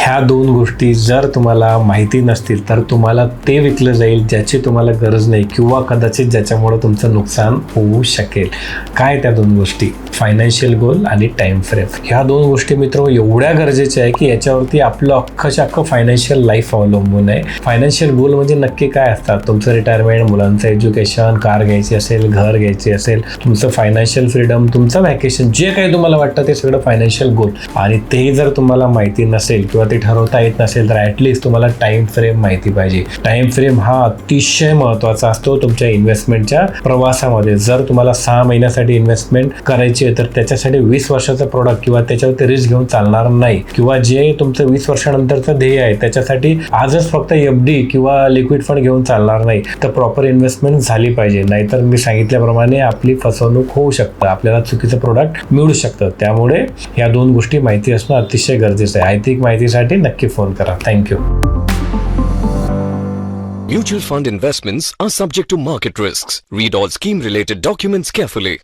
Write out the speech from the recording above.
ह्या दोन गोष्टी जर तुम्हाला माहिती नसतील तर तुम्हाला ते विकलं जाईल ज्याची तुम्हाला गरज नाही किंवा कदाचित ज्याच्यामुळे तुमचं नुकसान होऊ शकेल. काय त्या दोन गोष्टी? फायनान्शियल गोल आणि टाइम फ्रेम ह्या दोन गोष्टी मित्र एवढ्या गरजेच्या आहे की याच्यावरती आपलं अख्खच्या अख्खं फायनान्शियल लाईफ अवलंबून आहे. फायनान्शियल गोल म्हणजे नक्की काय असतात? तुमचं रिटायरमेंट मुलांचं एज्युकेशन कार घ्यायची असेल घर घ्यायची असेल तुमचं फायनान्शियल फ्रीडम तुमचं व्हॅकेशन जे काही तुम्हाला वाटतं ते सगळं फायनान्शियल गोल आणि ते जर तुम्हाला माहिती नसेल किंवा ते ठरवता येत नसेल तर ॲटलिस्ट तुम्हाला टाइम फ्रेम माहिती पाहिजे. टाइम फ्रेम हा अतिशय महत्त्वाचा असतो तुमच्या इन्व्हेस्टमेंटच्या प्रवासामध्ये. जर तुम्हाला सहा महिन्यासाठी इन्व्हेस्टमेंट करायची आहे तर त्याच्यासाठी वीस वर्षाचा प्रोडक्ट किंवा त्याच्यावरती रिस्क घेऊन चालणार नाही. किंवा जे तुमचं वीस वर्षानंतरचं ध्येय आहे त्याच्यासाठी आजच फक्त एफ डी किंवा लिक्विड फंड घेऊन चालणार नाही. तर प्रॉपर इन्व्हेस्टमेंट झाली पाहिजे. नाहीतर मी सांगितल्याप्रमाणे आपली फसवणूक होऊ शकतं. आपल्याला चुकीचं प्रोडक्ट मिळू शकतं. त्यामुळे या दोन गोष्टी माहिती असणं अतिशय गरजेचं आहे. आर्थिक माहितीसाठी नक्की फोन करा. Thank you Mutual fund investments are subject to market risks. Read all scheme related documents carefully.